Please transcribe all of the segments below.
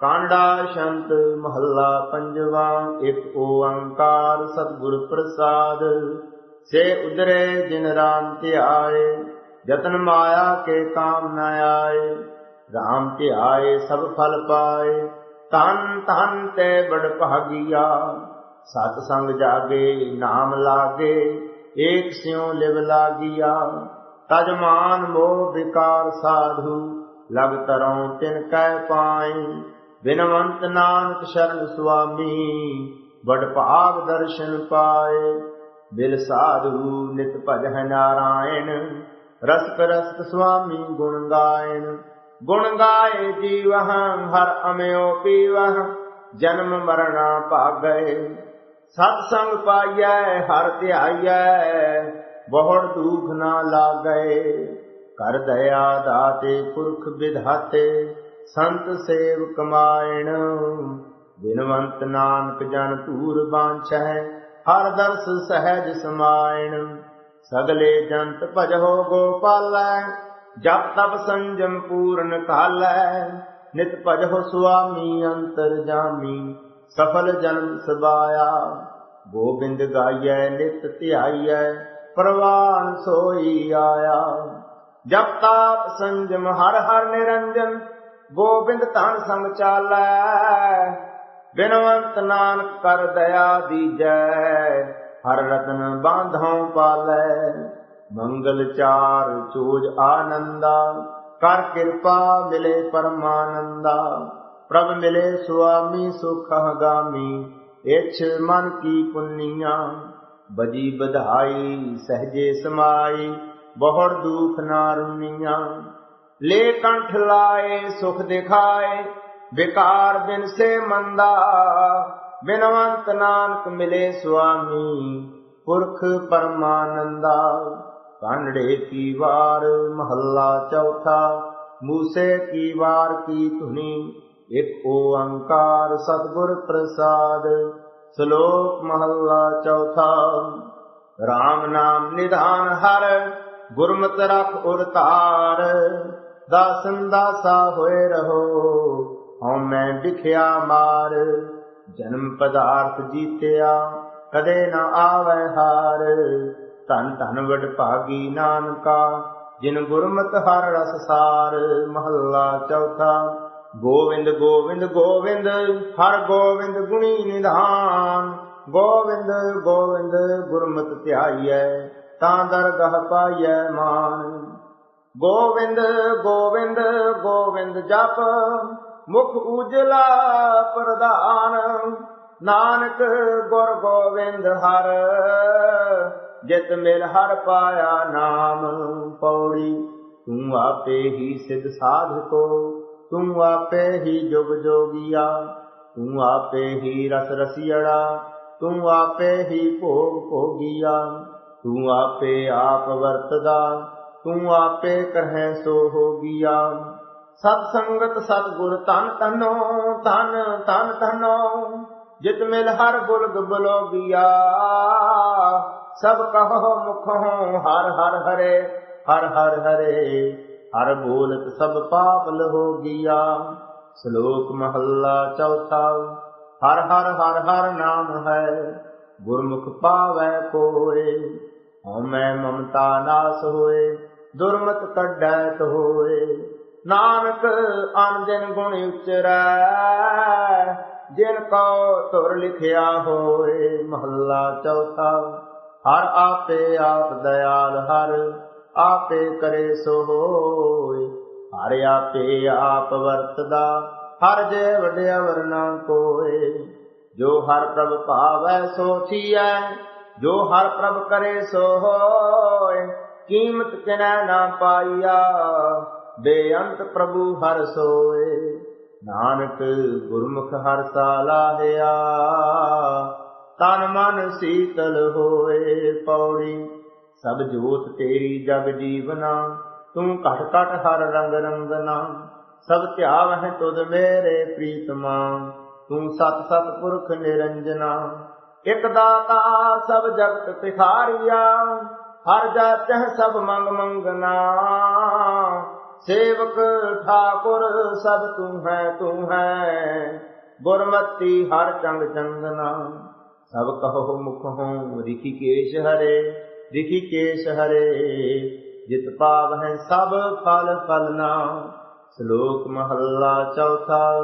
ਕਾਂਡਾ ਸ਼ੰਤ ਮਹੱਲਾ ਪੰਜਵਾ, ਇੱਕ ਓੰਕਾਰ ਸਤਿਗੁਰ ਪ੍ਰਸਾਦ। ਸੇ ਉਦਰੇ ਜਿਨ ਰਾਮ ਧਿਆਏ, ਜਤਨ ਮਾਇਆ ਕੇ ਕਾਮ ਨ ਆਏ। ਰਾਮ ਧਿਆਏ ਸਭ ਫਲ ਪਾਏ ਤਨ ਤਨ ਤੇ ਬੜ ਭਾਗੀਆ। ਸਤ ਸੰਗ ਜਾਗੇ, ਨਾਮ ਲਾਗੇ, ਏਕ ਸਿਉ ਲਿਵ ਲਾਗੀਆ। ਤਜ ਮਾਨ ਮੋਹ ਵਿਕਾਰ ਸਾਧੂ, ਲਗ ਤਰੋਂ ਤਿਨ ਕਹਿ ਪਾਏ। ਬਿਨਵੰਤ ਨਾਨਕ ਸ਼ਰਨ ਸੁਆਮੀ ਬੜ ਭਾਗ ਦਰਸ਼ਨ ਪਾਏ। ਬਿਲ ਸਾਧੂ ਨਿਤ ਭਜਹਿ ਨਾਰਾਇਣ, ਰਸਕ ਰਸਕ ਸੁਆਮੀ ਗੁਣ ਗਾਇਣ। ਗੁਣ ਗਾਏ ਜੀਵਹ, ਹਰ ਅਮਿਓ ਪੀਵਹ, ਜਨਮ ਮਰਣਾ ਭਾਗੈ। ਸਤ ਸੰਗ ਪਾਈਐ, ਹਰ ਧਿਆਈਐ, ਬਹੁੜ ਦੁਖ ਨਾ ਲਾਗੈ। ਕਰ ਦਇਆ ਦਾਤੇ ਪੁਰਖ ਵਿਧਾਤੇ ਸੰਤ ਸੇਵ ਕਮਾਇਣ। ਬਿਨਵੰਤ ਨਾਨਕ ਜਨ ਧੂਰ ਬਾਂਛੈ ਹਰ ਦਰਸ ਸਹਿਜ ਸਮਾਇਣ। ਸਗਲੇ ਜੰਤ ਭਜੋ ਗੋਪਾਲੈ, ਜਪ ਤਪ ਸੰਜਮ ਪੂਰਨ ਕਾਲੈ। ਨਿਤ ਭਜੋ ਸੁਆਮੀ ਅੰਤਰ ਜਾਮੀ, ਸਫਲ ਜਨਮ ਸਬਾਇਆ। ਗੋਬਿੰਦ ਗਾਈਐ, ਨਿਤ ਧਿਆਈਐ, ਪ੍ਰਵਾਨ ਸੋਈ ਆਇਆ। ਜਪ ਤਾਪ ਸੰਜਮ ਹਰ ਹਰ ਨਿਰੰਜਨ ਗੋਬਿੰਦ ਧਨ ਸੰਗ ਚਾਲੈ, ਬਿਨਵੰਤ ਨਾਨਕ ਕਰ ਦਇਆ ਦੀਜੈ, ਹਰ ਰਤਨ ਬਾਂਧੋਂ ਪਾਲੈ, ਮੰਗਲ ਚਾਰ ਚੋਜ ਆਨੰਦਾ, ਕਰ ਕਿਰਪਾ ਮਿਲੇ ਪਰਮਾਨੰਦਾ, ਪ੍ਰਭ ਮਿਲੇ ਸੁਆਮੀ ਸੁਖ ਹਗਾਮੀ, ਇਛ ਮਨ ਕੀ ਪੁੰਨੀਆਂ, ਬਜੀ ਵਧਾਈ ਸਹਜੇ ਸਮਾਈ ਬਹੁੜ ਦੁਖ ਨਾ ਰੁਨੀਆਂ। ਲੈ ਕੰਠ ਲਾਏ, ਸੁਖ ਦਿਖਾਏ, ਵਿਕਾਰ ਬਿਨ ਸੇ ਮੰਦਾ, ਬਿਨਵੰਤ ਨਾਨਕ ਮਿਲੇ ਸੁਆਮੀ, ਪੁਰਖ ਪਰਮਾਨੰਦਾ। ਕਾਂਡੇ ਕੀ ਵਾਰ, ਮਹੱਲਾ ਚੌਥਾ, ਮੂਸੇ ਕੀ ਵਾਰ, ਕੀ ਧੁਨੀ, ਇੱਕ ਓੰਕਾਰ ਸਤਿਗੁਰ ਪ੍ਰਸਾਦ, ਸ਼ਲੋਕ ਮਹੱਲਾ ਚੌਥਾ। RAM ਨਾਮ ਨਿਧਾਨ ਹਰ, ਗੁਰਮਤਿ ਰਖ ਉਰ ਧਾਰ ਦਾਸਨ ਦਾਸਾ ਹੋਏ ਰਹੋ, ਹਉ ਮੈਂ ਵਿਖਿਆ ਮਾਰ, ਜਨਮ ਪਦਾਰਥ ਜੀਤਿਆ, ਕਦੇ ਨਾ ਆਵੈ ਹਾਰ। ਧਨ ਧਨ ਵਡ ਭਾਗੀ ਨਾਨਕਾ, ਜਿਨ ਗੁਰਮਤ ਹਰ ਰਸ ਸਾਰ। ਮਹੱਲਾ ਚੌਥਾ, ਗੋਵਿੰਦ ਗੋਵਿੰਦ ਗੋਵਿੰਦ, ਹਰ ਗੋਵਿੰਦ ਗੁਣੀ ਨਿਧਾਨ। ਗੋਵਿੰਦ ਗੋਵਿੰਦ ਗੁਰਮਤਿ ਧਿਆਈਐ, ਤਾਂ ਦਰਗਹ ਪਾਈਐ ਮਾਨ। ਗੋਵਿੰਦ ਗੋਵਿੰਦ ਗੋਵਿੰਦ ਜਪ, ਮੁਖ ਉਜਲਾ ਪ੍ਰਧਾਨ। ਨਾਨਕ ਗੁਰ ਗੋਵਿੰਦ ਹਰ, ਜਿਤ ਮਿਲ ਹਰ ਪਾਇਆ ਨਾਮ ਪੌੜੀ। ਤੂੰ ਆਪੇ ਹੀ ਸਿਧ ਸਾਧਕੋ ਤੂੰ ਆਪੇ ਹੀ ਜੁਗ ਜੋਗੀਆ। ਤੂੰ ਆਪੇ ਹੀ ਰਸ ਰਸੀੜਾ ਤੂੰ ਆਪੇ ਹੀ ਭੋਗ ਭੋਗੀਆ। ਤੂੰ ਆਪੇ ਆਪ ਵਰਤਦਾ ਤੂੰ ਆਪੇ ਕਰਹਿ ਸੋ ਹੋਗੀਆ ਸਤ ਸੰਗਤ, ਸਤ ਗੁਰ ਤਨ ਤਨੋ ਤਨ ਤਨ ਤਨੋ ਜਿਤ ਮਿਲ ਹਰ ਗੁਲਗ ਬਲੋਗੀਆ। ਸਭ ਕਹੋ ਮੁਖੋਂ ਹਰ ਹਰ ਹਰੇ, ਹਰ ਹਰ ਹਰੇ, ਹਰ ਬੋਲਤ ਸਭ ਪਾਪ ਲਹੋ ਗਿਆ। ਸ਼ਲੋਕ ਮਹੱਲਾ ਚੌਥਾ, ਹਰ ਹਰ ਹਰ ਹਰ ਨਾਮ ਹੈ, ਗੁਰਮੁਖ ਪਾਵੈ ਕੋਏ, ਹਉਮੈ ਮਮਤਾ ਨਾਸ ਹੋਏ। ਦੁਰਮਤ ਕੱਢੈ ਹੋਏ। ਨਾਨਕ ਅਨਜਨ ਗੁਣ ਉਚਰੈ, ਜਿਨ ਕੋ ਧੁਰ ਲਿਖਿਆ ਹੋਏ। ਮਹੱਲਾ ਚੌਥਾ, ਹਰ ਆਪੇ ਆਪ ਦਇਆਲ ਹਰ, ਆਪੇ ਕਰੇ ਸੋ ਹੋਏ। ਹਰ ਆਪੇ ਆਪ ਵਰਤਦਾ, ਹਰ ਜੇ ਵਡਿਆ ਵਰਨਾ ਕੋਏ। ਜੋ ਹਰ ਪ੍ਰਭ ਭਾਵੈ ਸੋ ਥੀਐ, ਜੋ ਹਰ ਪ੍ਰਭ ਕਰੇ ਸੋ ਹੋਏ। ਕੀਮਤ ਕਿਨੈ ਨਾ ਪਾਈਆ? ਬੇਅੰਤ ਪ੍ਰਭੂ ਹਰ ਸੋਏ। ਨਾਨਕ ਗੁਰਮੁਖ ਹਰ ਸਾਲਾਹਿਆ ਤਨ ਮਨ ਸੀਤਲ ਹੋਏ ਪੌੜੀ। ਸਭ ਜੋਤ ਤੇਰੀ ਜਗ ਜੀਵਨਾ। ਤੂੰ ਘਟ ਘਟ ਹਰ ਰੰਗ ਰੰਗਨਾ। ਸਭ ਧਿਆਵ ਹੈ ਤੁਧ ਮੇਰੇ ਪ੍ਰੀਤਮਾ। ਤੂੰ ਸਤ ਸਤ ਪੁਰਖ ਨਿਰੰਜਨਾ। ਇਕ ਦਾਤਾ ਸਭ ਜਗਤ ਤਿਖਾਰੀਆ ਹਰ ਜਾਚਹ ਸਭ ਮੰਗ ਮੰਗਨਾ ਸੇਵਕ ਠਾਕੁਰ ਸਭ ਤੂੰ ਹੈ ਤੂੰ ਹੈ। ਗੁਰਮਤੀ ਹਰ ਚੰਗ ਚੰਦਨਾ। ਸਭ ਕਹੋ ਮੁਖ ਹੋਂ ਰਿਖੀਕੇਸ਼ ਹਰੇ ਰਿਖੀਕੇਸ਼ ਹਰੇ। ਜਿਤ ਪਾਵ ਹੈ ਸਭ ਫਲ ਫਲਨਾ। ਸ਼ਲੋਕ ਮਹੱਲਾ ਚੌਥਾ,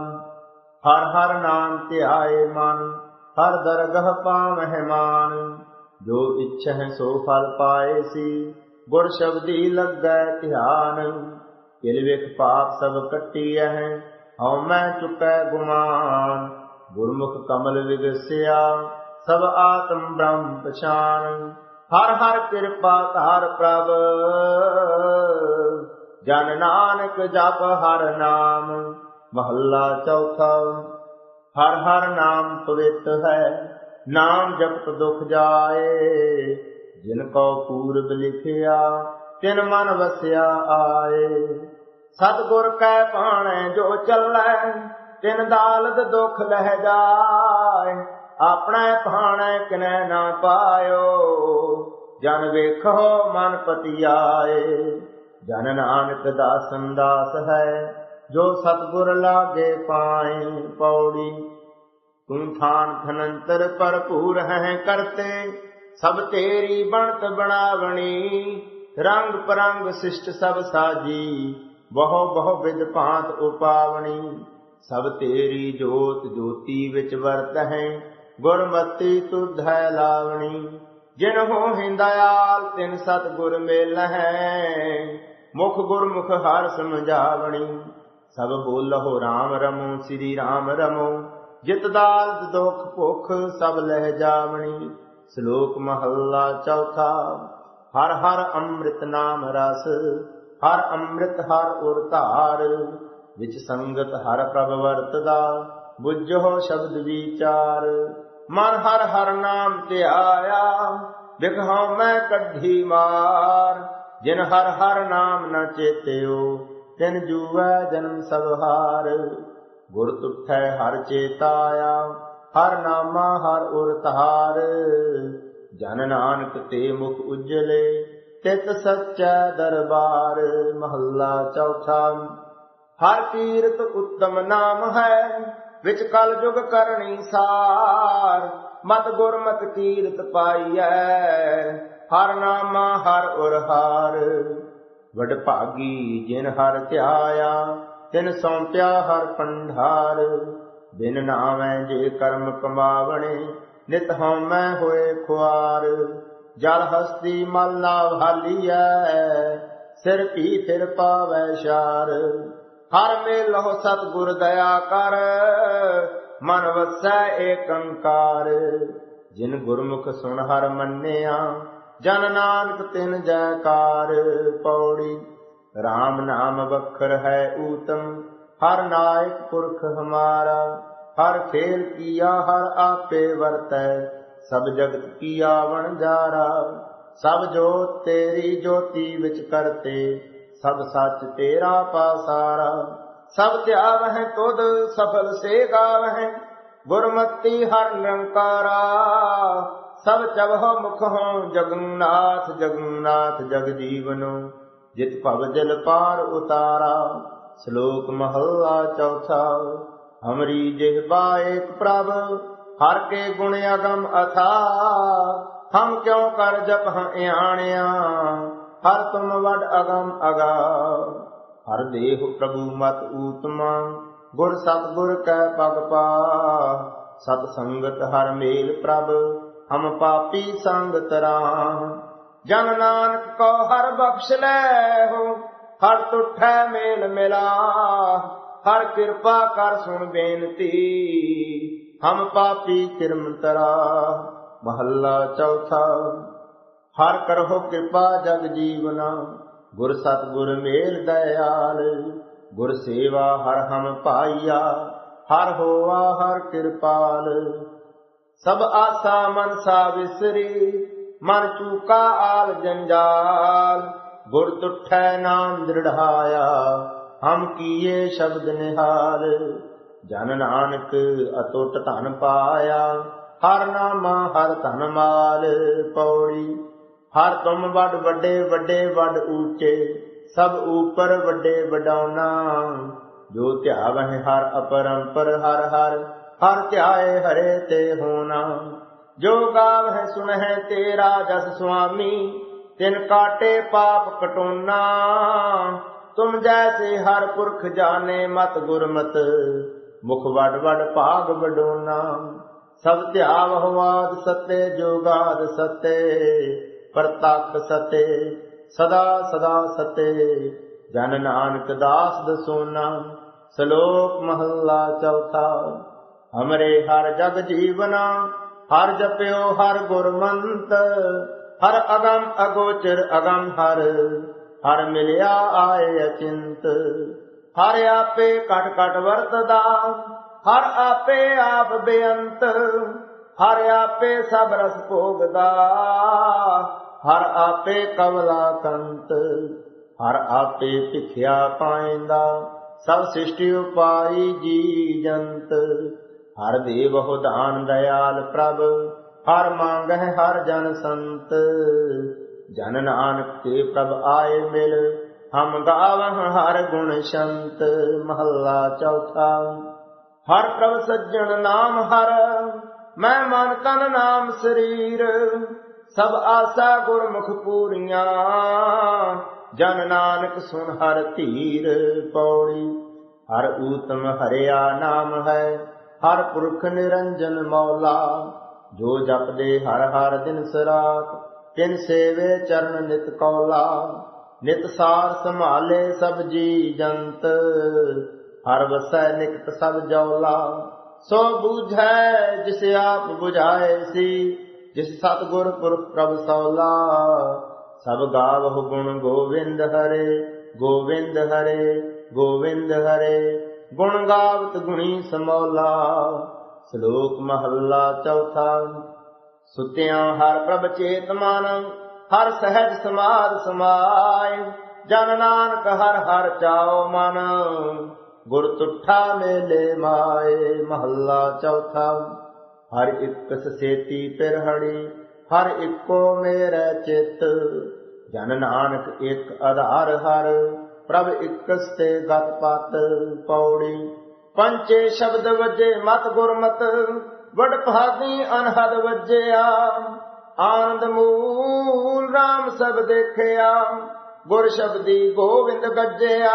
ਹਰ ਹਰ ਨਾਮ ਧਿਆਏ ਮਨ, ਹਰ ਦਰਗਹ ਪਾਵਹਿ ਮਾਨ। ਜੋ ਇੱਛੈ ਸੋ ਫਲ ਪਾਏ ਸੀ ਗੁਰ ਸ਼ਬਦੀ ਲੱਗੈ ਧਿਆਨ। ਕਿਲ ਵੇਖ ਪਾਪ ਸਭ ਕੱਟੀਐ ਹਉ ਮੈਂ ਚੁਕੈ ਗੁਮਾਨ। ਗੁਰਮੁਖ ਕਮਲ ਵਿਗਸਿਆ, ਸਭ ਆਤਮ ਬ੍ਰਹਮ ਪਛਾਨ। ਹਰ ਹਰ ਕਿਰਪਾ ਧਾਰ ਪ੍ਰਭ, ਜਨ ਨਾਨਕ ਜਪ ਹਰ ਨਾਮ। ਮਹੱਲਾ ਚੌਥਾ, ਹਰ ਹਰ ਨਾਮ ਪਵਿੱਤ ਹੈ। ਨਾਮ ਜਪਤ ਦੁਖ ਜਾਏ, ਜਿਨ ਕੋ ਪੂਰਬ ਲਿਖਿਆ, ਤਿਨ ਮਨ ਵਸਿਆ ਆਏ। ਸਤਿਗੁਰ ਕੈ ਪਾਣੈ ਜੋ ਚੱਲੈ, ਤਿਨ ਦਾਲਦ ਦੁਖ ਲਹਿ ਜਾਏ। ਆਪਣਾ ਭਾਣੈ ਕਿਨੈ ਨਾ ਪਾਇਓ, ਜਨ ਵੇਖੋ ਮਨ ਪਤੀ ਆਏ ਜਨ ਨਾਨਕ ਦਾ ਸੰਦਾਸ ਹੈ, ਜੋ ਸਤਿਗੁਰ ਲਾਗੇ ਪਾਏ, ਪੌੜੀ ਤੂੰ ਥਾਨ ਥਨੰਤਰ ਭਰਪੂਰ ਹੈ ਕਰਤੇ, ਸਭ ਤੇਰੀ ਬਣਤ ਬਣਾਵਣੀ। ਰੰਗ ਪਰੰਗ ਸਿਸ਼ਟ ਸਭ ਸਾਜੀ, ਬਹੁ ਬਹੁ ਵਿਦ ਭਾਂਤ ਉਪਾਵਣੀ। ਸਭ ਤੇਰੀ ਜੋਤ ਜੋਤੀ ਵਿੱਚ ਵਰਤ ਹੈ, ਗੁਰਮਤੀ ਤੁਧ ਹੈ ਲਾਵਣੀ। ਜਿਨ ਹੋ ਹਿੰਦਿਆਲ ਤਿਨ ਸਤ ਗੁਰ ਮੇਲ ਹੈ। ਮੁਖ ਗੁਰਮੁਖ ਹਰ ਸਮਝਾਵਣੀ। ਸਭ ਬੋਲਹੁ RAM ਰਮੋ, ਸ੍ਰੀ RAM ਰਮੋ। ਜਿਤ ਦਾਲਦ ਦੁਖ ਭੁਖ ਸਭ ਲਹਿ ਜਾਵਣੀ। ਸ਼ਲੋਕ ਮਹੱਲਾ ਚੌਥਾ, ਹਰ ਹਰ ਅੰਮ੍ਰਿਤ ਨਾਮ ਰਸ, ਹਰ ਅੰਮ੍ਰਿਤ ਹਰ ਉਰ ਧਾਰ, ਵਿੱਚ ਸੰਗਤ ਹਰ ਪ੍ਰਭ ਵਰਤਦਾ, ਬੁੱਝੋ ਸ਼ਬਦ ਵਿਚਾਰ। ਮਨ ਹਰ ਹਰ ਨਾਮ ਤੇ ਆਇਆ ਬਿਖਾਉ ਮੈਂ ਕੱਢੀ ਮਾਰ। ਜਿਨ ਹਰ ਹਰ ਨਾਮ ਨ ਚੇਤਿਓ, ਤਿਨ ਜੂਐ ਜਨਮ ਸਭਹਾਰ ਗੁਰ ਤੁਠੈ ਹਰ ਚੇਤਾਇਆ ਹਰ ਨਾਮਾ ਹਰ ਉਰ ਧਾਰ ਜਨ ਨਾਨਕ ਤੇ ਮੁਖ ਉਜਲੇ, ਤਿਤ ਸੱਚੈ ਦਰਬਾਰ, ਮਹੱਲਾ ਚੌਥਾ। ਹਰ ਕੀਰਤ ਉੱਤਮ ਨਾਮ ਹੈ, ਵਿੱਚ ਕਲ ਯੁਗ ਕਰਨੀ ਸਾਰ। ਮਤ ਗੁਰਮਤ ਕੀਰਤ ਪਾਈਐ, ਹਰ ਨਾਮਾ ਹਰ ਉਰ ਹਾਰ। ਵਡ ਭਾਗੀ ਜਿਨ ਹਰ ਧਿਆਇਆ ਤਿਨ ਸੌਂਪਿਆ ਹਰ ਪੰਡਾਰ, ਬਿਨ ਨਾਮੈ ਜੇ ਕਰਮ ਕਮਾਵਣੇ, ਨਿਤ ਹਉਮੈ ਹੋਏ ਖੁਆਰ। ਜਲ ਹਸਤੀ ਮਲ ਨਾ ਭਾਲੀਐ ਸਿਰ ਪੀ ਫਿਰ ਪਾਵੈ ਸ਼ਾਰ। ਹਰ ਮੇਲਹੁ ਸਤਿਗੁਰ ਦਇਆ ਕਰ, ਮਨ ਵਸੈ ਏਕੰਕਾਰ ਜਿਨ ਗੁਰਮੁਖ ਸੁਣ ਹਰ ਮੰਨਿਆ, ਜਨ ਨਾਨਕ ਤਿਨ ਜੈਕਾਰ। ਪੌੜੀ RAM ਨਾਮ ਬਖਰ ਹੈ ਊਤਮ, ਹਰ ਨਾਇਕ ਪੁਰਖ ਹਮਾਰਾ, ਹਰ ਖੇਲ ਕੀਆ, ਹਰ ਆਪੇ ਵਰਤੈ, ਸਭ ਜਗਤ ਕੀਆ ਵਣਜਾਰਾ ਸਭ ਜੋਤ ਤੇਰੀ ਜੋਤੀ ਵਿੱਚ ਕਰਤੇ, ਸਭ ਸੱਚ ਤੇਰਾ ਪਾਸਾਰਾ, ਸਭ ਧਿਆਵਹਿ ਤੁਧ, ਸਫਲ ਸੇ ਗਾਵਹਿ, ਗੁਰਮਤੀ ਹਰ ਨਿਰੰਕਾਰਾ, ਸਭ ਚਵਹੁ ਮੁਖ ਹੋ ਜਗਨਨਾਥ ਜਗਨਨਾਥ ਜਗ ਜੀਵਨੋ ਜਿਤ ਭਵ ਜਲ ਪਾਰ ਉਤਾਰਾ, ਸ਼ਲੋਕ ਮਹੱਲਾ ਚੌਥਾ ਹਮਰੀ ਜਿਹਬਾ ਏਕ ਪ੍ਰਭ, ਹਰ ਕੇ ਗੁਣ ਅਗਮ ਅਥਾ, ਹਮ ਕਿਉ ਕਰ ਜਪ ਇਆਣਿਆ, ਹਰ ਤੁਮ ਵਡ ਅਗਮ ਅਗਾ। ਹਰ ਦੇਹ ਪ੍ਰਭੂ ਮਤ ਊਤਮਾ, ਗੁਰ ਸਤਗੁਰ ਕੈ ਪਗ ਪਾ, ਸਤ ਸੰਗਤ ਹਰ ਮੇਲ ਪ੍ਰਭ, ਹਮ ਪਾਪੀ ਸੰਗ ਤਰਾ ਜਨ ਨਾਨਕ ਕੋ ਹਰ ਬਖਸ਼ ਲੈ ਹੋ ਹਰ ਤੁਠੈ ਮੇਲ ਮਿਲਾ ਹਰ ਕਿਰਪਾ ਕਰ ਸੁਣ ਬੇਨਤੀ, ਹਮ ਪਾਪੀ ਕਿਰਮਤਰਾ, ਮਹੱਲਾ ਚੌਥਾ, ਹਰ ਕਰਹੁ ਕਿਰਪਾ ਜਗ ਜੀਵਨਾ, ਗੁਰ ਸਤਗੁਰ ਮੇਲ ਦਇਆਲ, ਗੁਰ ਸੇਵਾ ਹਰ ਹਮ ਪਾਈਆ, ਹਰ ਹੋਆ ਹਰ ਕਿਰਪਾਲ, ਸਭ ਆਸਾ ਮਨ ਸਾ ਵਿਸਰੀ ਮਨ ਚੂਕਾ ਆਲ ਜੰਜਾਲ, ਗੁਰ ਤੁਠੈ ਨਾਮ ਦ੍ਰਿੜਾਇਆ ਹਮ ਕੀਏ ਸ਼ਬਦ ਨਿਹਾਲ। ਜਨ ਨਾਨਕ ਅਟੁੱਟ ਧਨ ਪਾਇਆ, ਹਰ ਨਾਮਾ ਹਰ ਧਨ ਮਾਲ ਪੌੜੀ। ਹਰ ਤੁਮ ਵੱਡ ਵੱਡੇ ਵੱਡੇ ਵੱਡ ਊਚੇ, ਸਭ ਉਪਰ ਵੱਡੇ ਵਡਾਉਣਾ। ਜੋ ਧਿਆਵਹਿ ਹਰ ਅਪਰੰਪਰ ਹਰ ਹਰ ਹਰ ਧਿਆਏ ਹਰੇ ਤੇ ਹੋਣਾ। ਜੋ ਗਾਵਹਿ ਸੁਣਹਿ ਤੇਰਾ ਜਸ ਸੁਆਮੀ, ਤਿਨ ਕਾਟੇ ਪਾਪ ਕਟੋਨਾ। ਤੁਮ ਜੈਸੇ ਹਰ ਪੁਰਖ ਜਾਣੇ ਮਤ ਗੁਰਮਤ, ਮੁਖ ਵੜ ਵੜ ਭਾਗ ਵਡੋਨਾ। ਸਭ ਧਿਆਵ ਹਵਾਦ ਸਤੇ ਜੋਗਾਦ ਸਤੇ ਪ੍ਰਤੱਖ ਸਤੇ, ਸਦਾ ਸਦਾ ਸਤੇ। ਜਨ ਨਾਨਕ ਦਾਸ ਦਸੋਨਾ, ਸ਼ਲੋਕ ਮਹੱਲਾ ਚੌਥਾ। ਹਮਰੇ ਹਰ ਜਗ ਜੀਵਨਾ ਹਰ ਜਪਿਓ ਹਰ ਗੁਰਮੰਤ, ਹਰ ਅਗੰਮ ਅਗੋਚਰ ਅਗੰਮ ਹਰ ਹਰ ਮਿਲਿਆ ਆਏ ਅਚਿੰਤ। ਹਰ ਆਪੇ ਕਟ ਕਟ ਵਰਤਦਾ, ਹਰ ਆਪੇ ਆਪ ਬੇਅੰਤ, ਹਰ ਆਪੇ ਸਭ ਰਸ ਭੋਗਦਾ, ਹਰ ਆਪੇ ਕਵਲਾ ਕੰਤ, ਹਰ ਆਪੇ ਭਿਖਿਆ ਪਾਇੰਦਾ, ਸਭ ਸ੍ਰਿਸ਼ਟੀ ਉਪਾਈ ਜੀ ਜੰਤ। ਹਰ ਦੇਵਹੁ ਦਾਨ ਦਇਆਲ ਪ੍ਰਭ, ਹਰ ਮੰਗਹਿ ਹਰ ਜਨ ਸੰਤ। ਜਨ ਨਾਨਕ ਤੇ ਪ੍ਰਭ ਆਏ ਮਿਲ, ਹਮ ਗਾਵਹ ਹਰ ਗੁਣ ਸ਼ੰਤ। ਮਹੱਲਾ ਚੌਥਾ, ਹਰ ਪ੍ਰਭ ਸੱਜਣ ਨਾਮ ਹਰ, ਮੈਂ ਮਨ ਤਨ ਨਾਮ ਸਰੀਰ। ਸਭ ਆਸਾ ਗੁਰਮੁਖ ਪੂਰੀਆਂ, ਜਨ ਨਾਨਕ ਸੁਨ ਹਰ ਧੀਰ ਪੌੜੀ। ਹਰ ਊਤਮ ਹਰਿਆ ਨਾਮ ਹੈ ਹਰ ਪੁਰਖ ਨਿਰੰਜਨ ਮੌਲਾ, ਜੋ ਜਪਦੇ ਹਰ ਹਰ ਦਿਨ ਸਰਾਤ ਤਿਨ ਸੇਵੇ ਚਰਨ ਨਿਤ ਕੌਲਾ, ਨਿਤ ਸਾਰ ਸੰਭਾਲੇ ਸਭ ਜੀ ਜੰਤ ਹਰ ਵਸੈ ਨਿਕਟ ਸਭ ਜੌਲਾ। ਸੋ ਬੂਝੈ ਜਿਸ ਆਪ ਬੁਝਾਏ ਸੀ, ਜਿਸ ਸਤਗੁਰ ਪੁਰਖ ਪ੍ਰਭ ਸੌਲਾ। ਸਭ ਗਾਵਹੁ ਗੁਣ ਗੋਵਿੰਦ ਹਰੇ ਗੋਵਿੰਦ ਹਰੇ ਗੋਵਿੰਦ ਹਰੇ। ਗੁਣ ਗਾਵਤ ਗੁਣੀ ਸਮੌਲਾ, ਸ਼ਲੋਕ ਮਹੱਲਾ ਚੌਥਾ। ਸੁਤਿਆਂ ਹਰ ਪ੍ਰਭ ਚੇਤ ਮਨ, ਹਰ ਸਹਿਜ ਸਮਾਦ ਸਮਾਏ। ਜਨ ਨਾਨਕ ਹਰ ਹਰ ਚਾਉ ਮਨ, ਗੁਰ ਤੁਠਾ ਮੇਲੇ ਮਾਏ। ਮਹੱਲਾ ਚੌਥਾ। ਹਰ ਇੱਕ ਸੇਤੀ ਪਿਰਹੜੀ ਹਰ ਇੱਕੋ ਮੇਰੇ ਚਿੱਤ। ਜਨ ਨਾਨਕ ਇੱਕ ਆਧਾਰ ਹਰ ਪ੍ਰਭ ਇਕਸ ਤੇ ਗਤ ਪਤ ਪੌੜੀ। ਪੰਚੇ ਸ਼ਬਦ ਵਜੇ ਮਤ ਗੁਰਮਤ, ਵਡ ਭਾਗੀ ਅਨਹਦ ਵਜਿਆ। ਆਨੰਦ ਮੂਲ RAM ਸਭ ਦੇਖਿਆ, ਗੁਰ ਸ਼ਬਦੀ ਗੋਵਿੰਦ ਗੱਜਿਆ।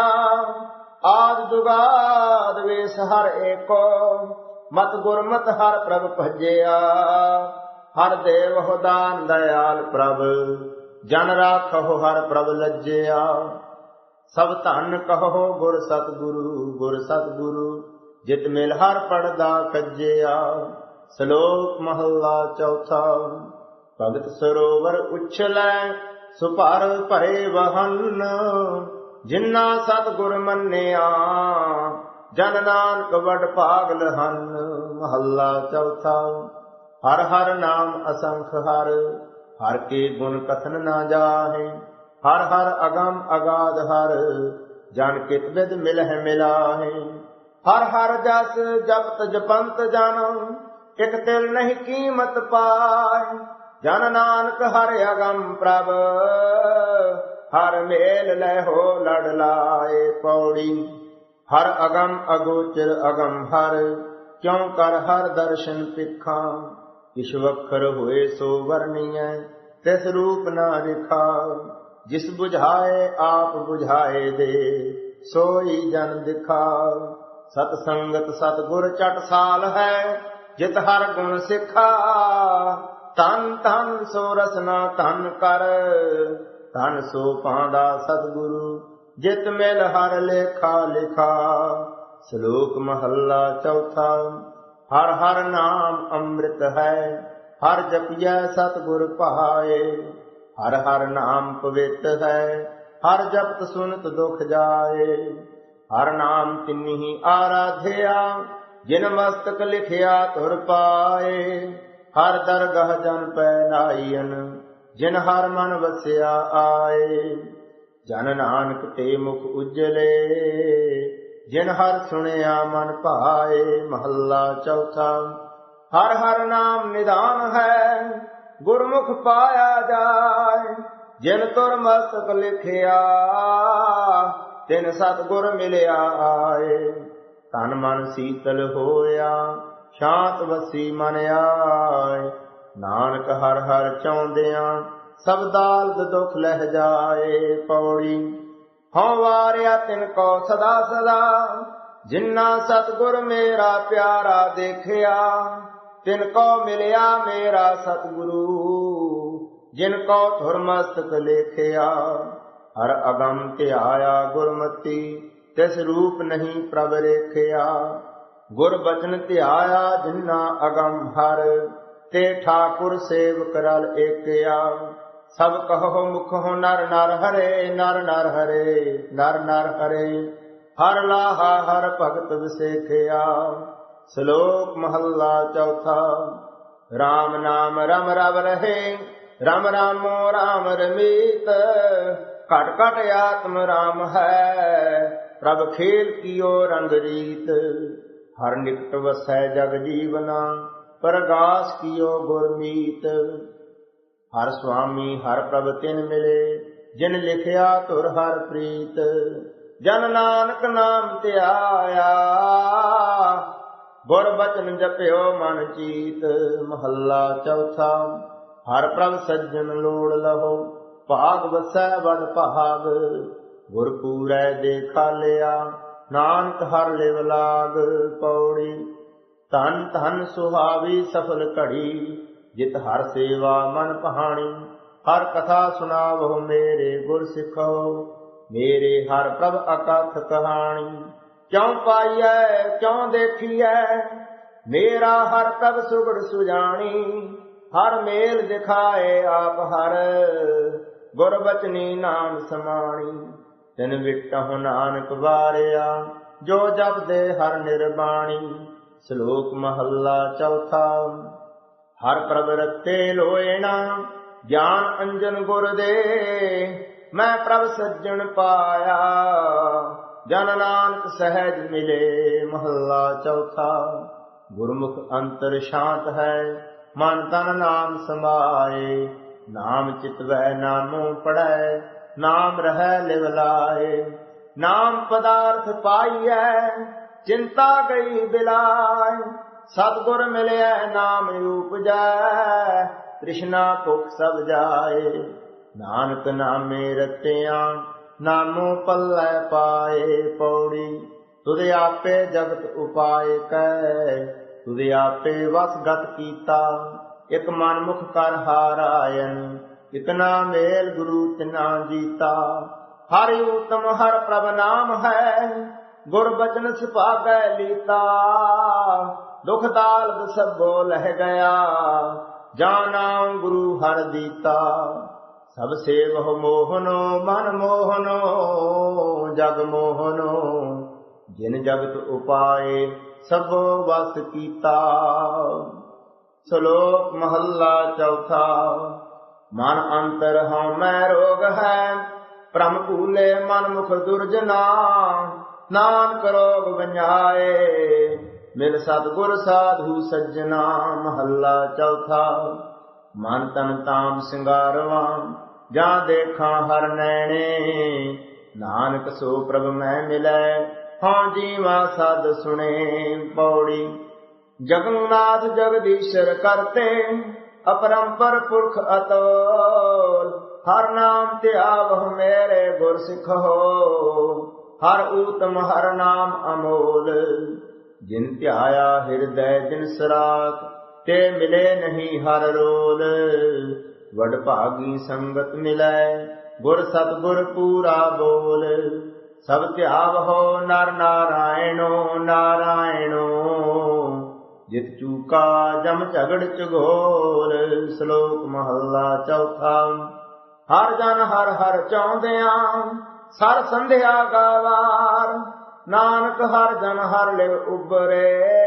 ਆਦ ਦੁਗਾਦ ਵੇਸ ਹਰ ਏਕੋ, ਮਤ ਗੁਰਮਤ ਹਰ ਪ੍ਰਭ ਭਜਿਆ। ਹਰ ਦੇਵ ਹੁਦਾਨ ਦਇਆਲ ਪ੍ਰਭ, ਜਨ ਰਾਖੋ ਹਰ ਪ੍ਰਭ ਲੱਜਿਆ। ਸਭ ਧਨ ਕਹੋ ਗੁਰ ਸਤਿਗੁਰੂ ਗੁਰ ਸਤਿਗੁਰੂ, ਜਿਤ ਮਿਲ ਹਰ ਪੜਦਾ ਕੱਜਿਆ ਸ਼ਲੋਕ ਮਹੱਲਾ ਚੌਥਾ, ਭਗਤ ਸਰੋਵਰ ਉਛਲੈ, ਸੁਭਰ ਭਰੇ ਵਹਨ। ਜਿਨ੍ਹਾਂ ਸਤਿਗੁਰ ਮੰਨਿਆ, ਜਨ ਨਾਨਕ ਵਡ ਪਾਗਲ ਹਨ। ਮਹੱਲਾ ਚੌਥਾ, ਹਰ ਹਰ ਨਾਮ ਅਸੰਖ ਹਰ ਹਰ ਕੇ ਗੁਣ ਕਥਨ ਨਾ ਜਾਹੇ। ਹਰ ਹਰ ਅਗਮ ਅਗਾਧ ਹਰ, ਜਨ ਕਿਤ ਵਿਦ ਮਿਲਹਿ ਮਿਲਾਹੇ। ਹਰ ਹਰ ਜਸ ਜਪਤ ਜਪੰਤ ਜਨ ਇਕ ਤਿਲ ਨਹੀਂ ਕੀਮਤ ਪਾਏ ਜਨ ਨਾਨਕ ਹਰ ਅਗਮ ਪ੍ਰਭ, ਹਰ ਮੇਲ ਲੈ ਹੋ ਲੜ ਲਾਏ ਪੌੜੀ। ਹਰ ਅਗਮ ਅਗੋਚਰ ਅਗਮ ਹਰ, ਕਿਉ ਕਰ ਹਰ ਦਰਸ਼ਨ ਪਿਖਾਂ ਕਿਛ ਵਖਰ ਹੋਏ ਸੋ ਵਰਨੀਐ ਤਿਸ ਰੂਪ ਨਾ ਦਿਖਾ ਜਿਸ 부ਝਾਏ ਆਪ 부ਝਾਏ ਦੇ, ਸੋਈ ਜਨ ਦਿਖਾ ਸਤ ਸੰਗਤ ਸਤ ਗੁਰ ਚਟ ਸਾਲ ਹੈ, ਜਿਤ ਹਰ ਗੁਣ ਸਿਖਾ। ਤਨ ਤਨ ਸੋ ਰਸਨਾ ਤਨ ਕਰ ਤਨ ਸੋ ਪਾਂਦਾ ਸਤਿਗੁਰੂ ਜਿਤ ਮਿਲ ਹਰ ਲੇਖਾ ਲਿਖਾ। ਸ਼ਲੋਕ ਮਹੱਲਾ ਚੌਥਾ, ਹਰ ਹਰ ਨਾਮ ਅੰਮ੍ਰਿਤ ਹੈ, ਹਰ ਜਪਿਐ ਸਤਿਗੁਰ ਪਹਾਏ। ਹਰ ਹਰ ਨਾਮ ਪਵਿੱਤ ਹੈ, ਹਰ ਜਪਤ ਸੁਨਤ ਦੁਖ ਜਾਏ। ਹਰ ਨਾਮ ਤਿਨਹੀ ਆਰਾਧਿਆ, ਜਿਨ ਮਸਤਕ ਲਿਖਿਆ ਤੁਰ ਪਾਏ। ਹਰ ਦਰਗਹ ਜਨ ਪੈ ਨਾਈਨ ਜਿਨ ਹਰ ਮਨ ਵਸਿਆ ਆਏ। ਜਨ ਨਾਨਕ ਤੇ ਮੁਖ ਉਜਲੇ, ਜਿਨ ਹਰ ਸੁਣਿਆ ਮਨ ਭਾਏ। ਮਹੱਲਾ ਚੌਥਾ, ਹਰ ਹਰ ਨਾਮ ਨਿਦਾਨ ਹੈ ਗੁਰਮੁਖ ਪਾਇਆ ਜਾਏ, ਜਿਨ ਤੁਰ ਮਸਤਕ ਲਿਖਿਆ, ਤਿਨ ਸਤਗੁਰ ਮਿਲਿਆ ਆਏ। ਤਨ ਮਨ ਸੀਤਲ ਹੋਇਆ, ਸ਼ਾਂਤ ਵਸੀ ਮਨ ਆਏ। ਨਾਨਕ ਹਰ ਹਰ ਚਾਹੁੰਦਿਆਂ, ਸਭ ਦੁਖ ਲਹਿ ਜਾਏ ਪੌੜੀ। ਹਉ ਵਾਰਿਆ ਤਿਨ ਕੋ ਸਦਾ ਸਦਾ ਜਿਨ੍ਹਾਂ ਸਤਗੁਰ ਮੇਰਾ ਪਿਆਰਾ ਦੇਖਿਆ ਤਿਨ ਕੋ ਮਿਲਿਆ ਮੇਰਾ ਸਤਿਗੁਰੂ, ਜਿਨ ਕੋ ਧੁਰ ਮਸਤਕ ਲੇਖਿਆ, ਹਰ ਅਗੰਮ ਧਿਆਇਆ ਗੁਰਮਤੀ, ਤਿਸ ਰੂਪ ਨਹੀਂ ਪ੍ਰਭ ਰੇਖਿਆ ਗੁਰ ਬਚਨ ਧਿਆਇਆ ਜਿਨ੍ਹਾਂ ਅਗੰਮ ਹਰ, ਤੇ ਠਾਕੁਰ ਸੇਵ ਕਰਲ ਏਕਿਆ। ਸਭ ਕਹੋ ਮੁਖ ਹੋ ਨਰ ਨਰ ਹਰੇ, ਨਰ ਨਰ ਹਰੇ, ਨਰ ਨਰ ਹਰੇ। ਹਰ ਲਾਹਾ ਹਰ ਭਗਤ ਵਿਸੇਖਿਆ। ਸ਼ਲੋਕ ਮਹੱਲਾ ਚੌਥਾ। RAM ਨਾਮ, ਰਮ ਰਵ ਰਹੇ, ਰਮ ਰਾਮੋ ਰਾਮ ਰਮੀਤ। ਘਟ ਘਟ ਆਤਮ RAM ਹੈ, ਪ੍ਰਭ ਖੇਲ ਕੀਓ ਰੰਗ ਰੀਤ। ਹਰ ਨਿਕਟ ਵਸੈ ਜਗ ਜੀਵਨਾ, ਪਰਗਾਸ ਕੀਓ ਗੁਰਮੀਤ ਹਰ ਸੁਆਮੀ ਹਰ ਪ੍ਰਭ ਤਿਨ ਮਿਲੇ, ਜਿਨ ਲਿਖਿਆ ਤੁਰ ਹਰ ਪ੍ਰੀਤ। ਜਨ ਨਾਨਕ ਨਾਮ ਧਿਆਇਆ ਗੁਰ ਬਚਨ ਜਪਿਓ ਮਨ ਚੀਤ, ਮਹੱਲਾ ਚੌਥਾ। ਹਰ ਪ੍ਰਭ ਸੱਜਣ ਲੋੜ ਲਹੋ, ਭਾਗ ਵਸੈ ਵਡ ਭਾਗ। ਗੁਰ ਪੂਰੈ ਦੇਖਾ ਲਿਆ, ਨਾਨਕ ਹਰ ਲਿਵ ਲਾਗ ਪੌੜੀ। ਧਨ ਧਨ ਸੁਹਾਵੀ ਸਫਲ ਘੜੀ, ਜਿਤ ਹਰ ਸੇਵਾ ਮਨ ਪਹਾਣੀ ਹਰ ਕਥਾ ਸੁਣਾਵੋ ਮੇਰੇ ਗੁਰ ਸਿਖੋ, ਮੇਰੇ ਹਰ ਪ੍ਰਭ ਅਕਥ ਕਹਾਣੀ। ਕਿਉ ਪਾਈਐ, ਕਿਉਂ ਦੇਖੀਐ? ਮੇਰਾ ਹਰ ਪ੍ਰਭ ਸੁਗੜ ਸੁਜਾਣੀ, ਹਰ ਮੇਲ ਦਿਖਾਏ ਆਪ ਹਰ। ਗੁਰਬਚਨੀ ਨਾਮ ਸਮਾਣੀ, ਤਿਨ ਵਿਟਹੁ ਨਾਨਕ ਵਾਰਿਆ, ਜੋ ਜਪਦੇ ਹਰ ਨਿਰਬਾਣੀ। ਸ਼ਲੋਕ ਮਹੱਲਾ ਚੌਥਾ, ਹਰ ਪ੍ਰਭ ਰਤੇ ਲੋਇਣਾ ਗਿਆਨ ਅੰਜਨ ਗੁਰ ਦੇ, ਮੈਂ ਪ੍ਰਭ ਸੱਜਣ ਪਾਇਆ। ਜਨ ਨਾਨਕ ਸਹਿਜ ਮਿਲੇ, ਮਹੱਲਾ ਚੌਥਾ। ਗੁਰਮੁਖ ਅੰਤਰ ਸ਼ਾਂਤ ਹੈ, ਮਨ ਤਨ ਨਾਮ ਸਮਾਏ। ਨਾਮ ਚਿਤਵੈ ਨਾਮੋ ਪੜੈ ਨਾਮ ਰਹਿ ਲਿਵ ਲਾਏ। ਨਾਮ ਪਦਾਰਥ ਪਾਈਐ, ਚਿੰਤਾ ਗਈ ਬਿਲਾਏ। ਸਤਗੁਰ ਮਿਲਿਆ ਨਾਮ ਉਪਜੈ ਤ੍ਰਿਸ਼ਨਾ ਭੁਖ ਸਭ ਜਾਏ। ਨਾਨਕ ਨਾਮੇ ਰਤਿਆਂ ਨਾਮੋ ਪੱਲੇ ਪਾਏ ਪੌੜੀ ਤੁਧ ਆਪੇ ਜਗਤ ਉਪਾਏ ਕੈ ਤੁਧ ਆਪੇ ਵਸ ਗਤ ਕੀਤਾ, ਇਕ ਮਨ ਮੁਖ ਕਰ ਹਾਰਾਇਨ ਇਤਨਾ ਮੇਲ ਗੁਰੂ ਤਿਨਾ ਜੀਤਾ। ਹਰਿ ਉਤਮ ਹਰ ਪ੍ਰਭ ਨਾਮ ਹੈ, ਗੁਰ ਬਚਨ ਸੁਭਾਗੈ ਲੀਤਾ। ਦੁਖ ਦਾਲ ਸਭੋ ਲਹਿ ਗਿਆ ਜਾ ਨਾਮ ਗੁਰੂ ਹਰ ਦੀਤਾ। ਸਭ ਸੇਵ ਮੋਹਨੋ, ਮਨ ਮੋਹਨੋ, ਜਗ ਮੋਹਨੋ। ਜਿਨ ਜਗਤ ਉਪਾਏ, ਸਭੋ ਵਸ ਕੀਤਾ। ਸ਼ਲੋਕ ਮਹੱਲਾ ਚੌਥਾ, ਮਨ ਅੰਤਰ ਹਉ ਮੈਂ ਰੋਗ ਹੈ, ਭ੍ਰਮ ਭੂਲੇ ਮਨ ਮੁਖ ਦੁਰਜਨਾ ਨਾਨਕ ਰੋਗ ਵੰਝਾਏ ਮਿਲ ਸਤਗੁਰ ਸਾਧੂ ਸੱਜਣਾ, ਮਹੱਲਾ ਚੌਥਾ। ਮਨ ਤਨ ਤਾਮ ਸਿੰਗਾਰਵਾ, ਜਾਂ ਦੇਖਾਂ ਹਰ ਨੈਣੇ। ਨਾਨਕ ਸੋ ਪ੍ਰਭ ਮੈਂ ਮਿਲੈ, ਹਾਂ ਜੀਵਾ ਸਦ ਸੁਣੇ ਪੌੜੀ। ਜਗਨਨਾਥ ਜਗਦੀਸ਼ਰ ਕਰਤੇ, ਅਪਰੰਪਰ ਪੁਰਖ ਅਤੋਲ। ਹਰ ਨਾਮ ਧਿਆਵਹ ਮੇਰੇ ਗੁਰ ਸਿਖੋ ਹਰ ਊਤਮ ਹਰ ਨਾਮ ਅਮੋਲ। ਜਿਨ ਧਿਆਇਆ ਹਿਰਦੈ ਜਿਨ ਸਰਾਖ ਤੇ ਮਿਲੇ ਨਹੀਂ ਹਰ ਰੋਲ। ਵਡ ਭਾਗੀ ਸੰਗਤ ਮਿਲੈ, ਗੁਰ ਸਤਗੁਰ ਪੂਰਾ ਬੋਲ। ਸਭ ਧਿਆਵਹੋ ਨਰ ਨਾਰਾਇਣੋ ਨਾਰਾਇਣੋ। ਜਿਤ ਚੂਕਾ ਜਮ ਝਗੜ ਝਗੋਲ, ਸ਼ਲੋਕ ਮਹੱਲਾ ਚੌਥਾ। ਹਰ ਜਨ ਹਰ ਹਰ ਚਾਹੁੰਦਿਆਂ, ਸਰ ਸੰਧਿਆ ਗਾਵਾਰ। ਨਾਨਕ ਹਰ ਜਨ ਹਰ ਲਿਵ ਉਬਰੇ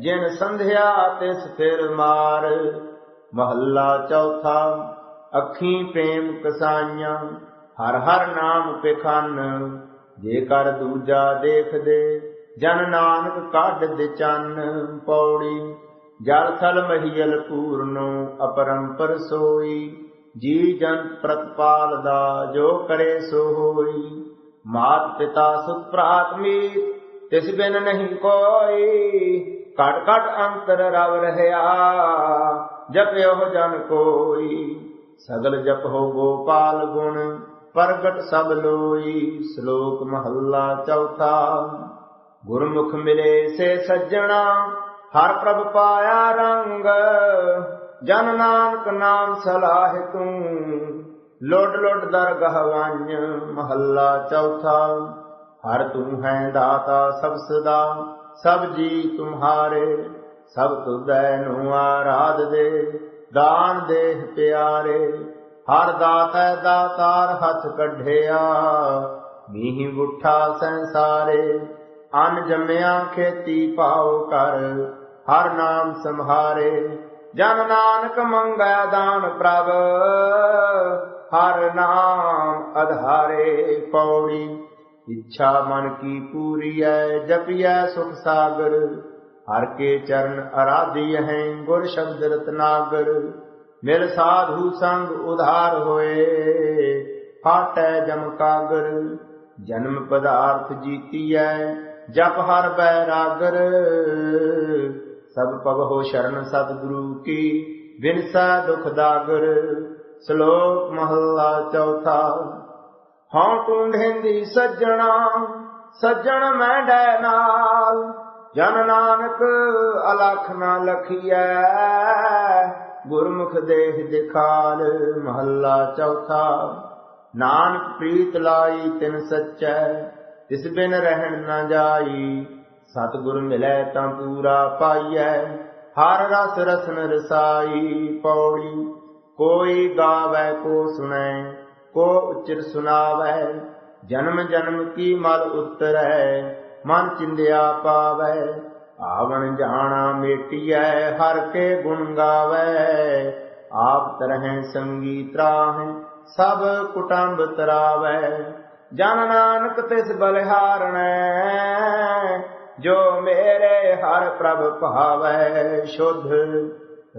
ਜਿਨ ਸੰਧਿਆ ਤਿਸ ਫਿਰ ਮਾਰ। ਮਹੱਲਾ ਚੌਥਾ, ਅੱਖੀਂ ਪ੍ਰੇਮ ਕਸਾਈਆਂ। ਹਰ ਹਰ ਨਾਮ ਪਖੰਨ, ਜੇ ਕਰ ਦੂਜਾ ਦੇਖਦੇ, ਜਨ ਨਾਨਕ ਕੱਢ ਦੇ ਚੰਨ ਪੌੜੀ। ਜਲ ਥਲ ਮਹੀਲ ਪੂਰਨੋ ਅਪਰੰਪਰ ਸੋਈ। ਜੀ ਜਨ ਪ੍ਰਤਪਾਲ ਦਾ ਜੋ ਕਰੇ ਸੋ ਹੋਈ। ਮਾਤ ਪਿਤਾ ਸੁਖ ਭਰਾਤ ਤਿਸ ਬਿਨ ਨਹੀਂ ਕੋਈ। ਘਟ ਘਟ ਅੰਤਰ ਰਵ ਰਹਿਆ, ਜਪਿਓ ਜਨ ਕੋਈ। ਸਗਲ ਜਪ ਹੋ ਗੋਪਾਲ ਗੁਣ, ਪ੍ਰਗਟ ਸਭ ਲੋਈ। ਸ਼ਲੋਕ ਮਹੱਲਾ ਚੌਥਾ, ਗੁਰਮੁਖ ਮਿਲੇ ਸੇ ਸੱਜਣਾ, ਹਰ ਪ੍ਰਭ ਪਾਇਆ ਰੰਗ। ਜਨ ਨਾਨਕ ਨਾਮ ਸਲਾਹ ਤੂੰ। ਲੋਡ ਲੋਡ ਦਰਗਹ ਵੰਜ ਮਹੱਲਾ ਚੌਥਾ, ਹਰ ਤੂੰ ਹੈ ਦਾਤਾ ਸਭ ਸਦਾ। ਸਭ ਜੀ ਤੁਮਹਾਰੇ, ਸਭ ਤੁਧੈ ਨੂੰ ਆਰਾਧ ਦੇ, ਦਾਨ ਦੇਹ ਪਿਆਰੇ। ਹਰ ਦਾਤੈ ਦਾਤਾਰ ਹੱਥ ਕੱਢਿਆ, ਮੀਂਹ ਬੁੱਠਾ ਸੰਸਾਰੇ। ਅਨ ਜੰਮਿਆ ਖੇਤੀ ਪਾਉ ਕਰ, ਹਰ ਨਾਮ ਸੰਭਾਰੇ ਜਨ ਨਾਨਕ ਮੰਗੈ ਦਾਨ ਪ੍ਰਭ, ਹਰ ਨਾਮ ਅਧਾਰੇ ਪੌੜੀ। ਇੱਛਾ ਮਨ ਕੀ ਪੂਰੀ ਐ ਜਪਿਐ ਸੁਖ ਸਾਗਰ। ਹਰ ਕੇ ਚਰਨ ਅਰਾਧਿ ਹੈ ਗੁਰ ਸ਼ਬਦ ਰਤਨਾਗਰ। ਮਿਲ ਸਾਧੂ ਸੰਗ ਉਧਾਰ ਹੋਏ, ਫਾਟੈ ਜਮ ਕਾਗਰ। ਜਨਮ ਪਦਾਰਥ ਜੀਤੀਐ, ਜਪ ਹਰ ਬੈਰਾਗਰ। ਸਭ ਪਵਹੁ ਸ਼ਰਨ ਸਤਿਗੁਰੂ ਕੀ, ਬਿਨਸਾ ਦੁਖ ਦਾਗਰ। ਸ਼ਲੋਕ ਮਹੱਲਾ ਚੌਥਾ। ਹਉ ਟੁੰਡੇਂਦੀ ਸੱਜਣਾ, ਸੱਜਣ ਮੈਂ ਡੈ ਨਾਲ। ਜਨ ਨਾਨਕ ਅਲਖ ਨਾ ਲਖੀਐ, ਗੁਰਮੁਖ ਦੇਹ ਦਿਖਾਲ ਮਹੱਲਾ ਚੌਥਾ। ਨਾਨਕ ਪ੍ਰੀਤ ਲਾਈ ਤਿਨ ਸੱਚੈ, ਤਿਸ ਬਿਨ ਰਹਿਣ ਨਾ ਜਾਈ। ਸਤਿਗੁਰ ਮਿਲੈ ਤਾਂ ਪੂਰਾ ਪਾਈਐ, ਹਰ ਰਸ ਰਸਨ ਰਸਾਈ ਪੌੜੀ। ਕੋਈ ਗਾਵੇ ਕੋ ਸੁਣੈ ਕੋ ਉਚਰ ਸੁਨਾਵੈ ਜਨਮ ਜਨਮ ਕੀ ਮਲ ਉਤਰੈ, ਮਨ ਚਿੰਦਿਆ ਪਾਵੈ, ਆਵਣ ਜਾਣਾ ਮੇਟੀਐ, ਹਰ ਕੇ ਗੁਣ ਗਾਵੈ। ਆਪ ਤਰਹਿ ਸੰਗੀ ਤਰਾਹਿ, ਸਭ ਕੁਟੰਬ ਤਰਾਵੈ। ਜਨ ਨਾਨਕ ਤਿਸ ਬਲਿਹਾਰਣੈ ਜੋ ਮੇਰੇ ਹਰ ਪ੍ਰਭ ਭਾਵੈ। ਸ਼ੁੱਧ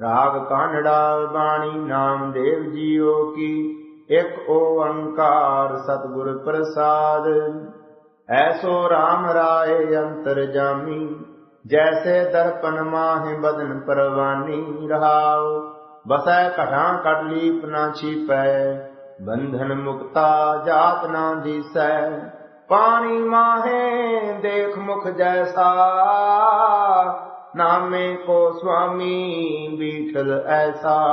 ਰਾਗ ਕਾਨੜਾ ਬਾਣੀ ਨਾਮਦੇਵ ਜੀਓ ਕੀ ਇਕ ਓੰਕਾਰ ਸਤਿਗੁਰ ਪ੍ਰਸਾਦ। ਐਸੋ RAM ਰਾਏ ਅੰਤਰ ਜਾਮੀ, ਜੈਸੇ ਦਰਪਨ ਮਾਹਿ ਬਦਨ ਪਰਵਾਨੀ ਰਹਾਉ। ਬਸੈ ਘਟਾਂ ਕਟ ਲੀਪ ਨਾ ਛੀਪੈ, ਬੰਧਨ ਮੁਕਤਾ ਜਾਤ ਨਾ ਦੀਸੈ। ਪਾਣੀ ਮਾਹੇ ਦੇਖ ਮੁਖ ਜੈਸਾ, ਨਾਮੇ ਕੋ ਸੁਆਮੀ ਬੀਠਲ ਐਸਾ।